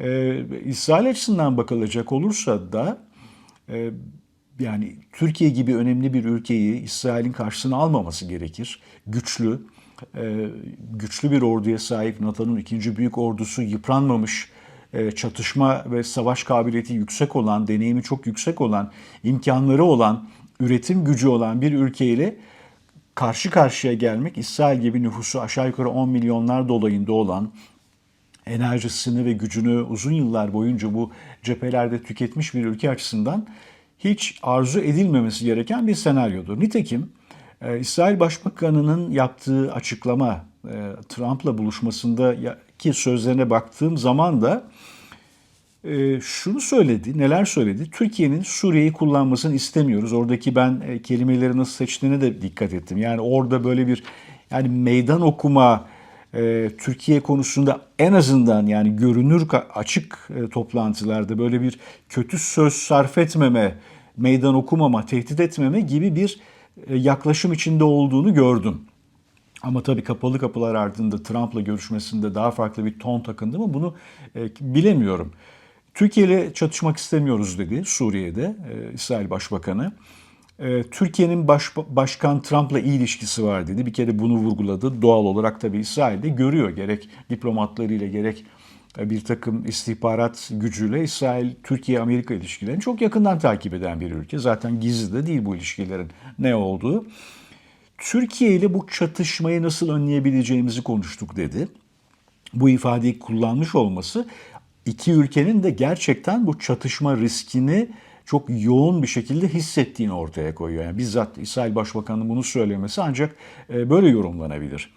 E, İsrail açısından bakılacak olursa da e, yani Türkiye gibi önemli bir ülkeyi İsrail'in karşısına almaması gerekir. Güçlü, e, güçlü bir orduya sahip NATO'nun ikinci büyük ordusu yıpranmamış, e, çatışma ve savaş kabiliyeti yüksek olan, deneyimi çok yüksek olan, imkanları olan, üretim gücü olan bir ülkeyle karşı karşıya gelmek İsrail gibi nüfusu aşağı yukarı 10 milyonlar dolayında olan enerjisini ve gücünü uzun yıllar boyunca bu cephelerde tüketmiş bir ülke açısından hiç arzu edilmemesi gereken bir senaryodur. Nitekim e, İsrail Başbakanı'nın yaptığı açıklama e, Trump'la buluşmasındaki sözlerine baktığım zaman da e, şunu söyledi, neler söyledi? Türkiye'nin Suriye'yi kullanmasını istemiyoruz. Oradaki ben e, kelimeleri nasıl seçtiğine de dikkat ettim. Yani orada böyle bir yani meydan okuma e, Türkiye konusunda en azından yani görünür açık e, toplantılarda böyle bir kötü söz sarf etmeme, meydan okumama, tehdit etmeme gibi bir e, yaklaşım içinde olduğunu gördüm. Ama tabii kapalı kapılar ardında Trump'la görüşmesinde daha farklı bir ton takındı mı bunu e, bilemiyorum. Türkiye ile çatışmak istemiyoruz dedi Suriye'de İsrail Başbakanı. E, Türkiye'nin baş, Başkan Trump'la iyi ilişkisi var dedi. Bir kere bunu vurguladı. Doğal olarak tabii İsrail de görüyor gerek diplomatlarıyla gerek e, bir takım istihbarat gücüyle İsrail, Türkiye-Amerika ilişkilerini çok yakından takip eden bir ülke. Zaten gizli de değil bu ilişkilerin ne olduğu. Türkiye ile bu çatışmayı nasıl önleyebileceğimizi konuştuk dedi. Bu ifadeyi kullanmış olması iki ülkenin de gerçekten bu çatışma riskini çok yoğun bir şekilde hissettiğini ortaya koyuyor. Yani bizzat İsrail Başbakanı'nın bunu söylemesi ancak e, böyle yorumlanabilir.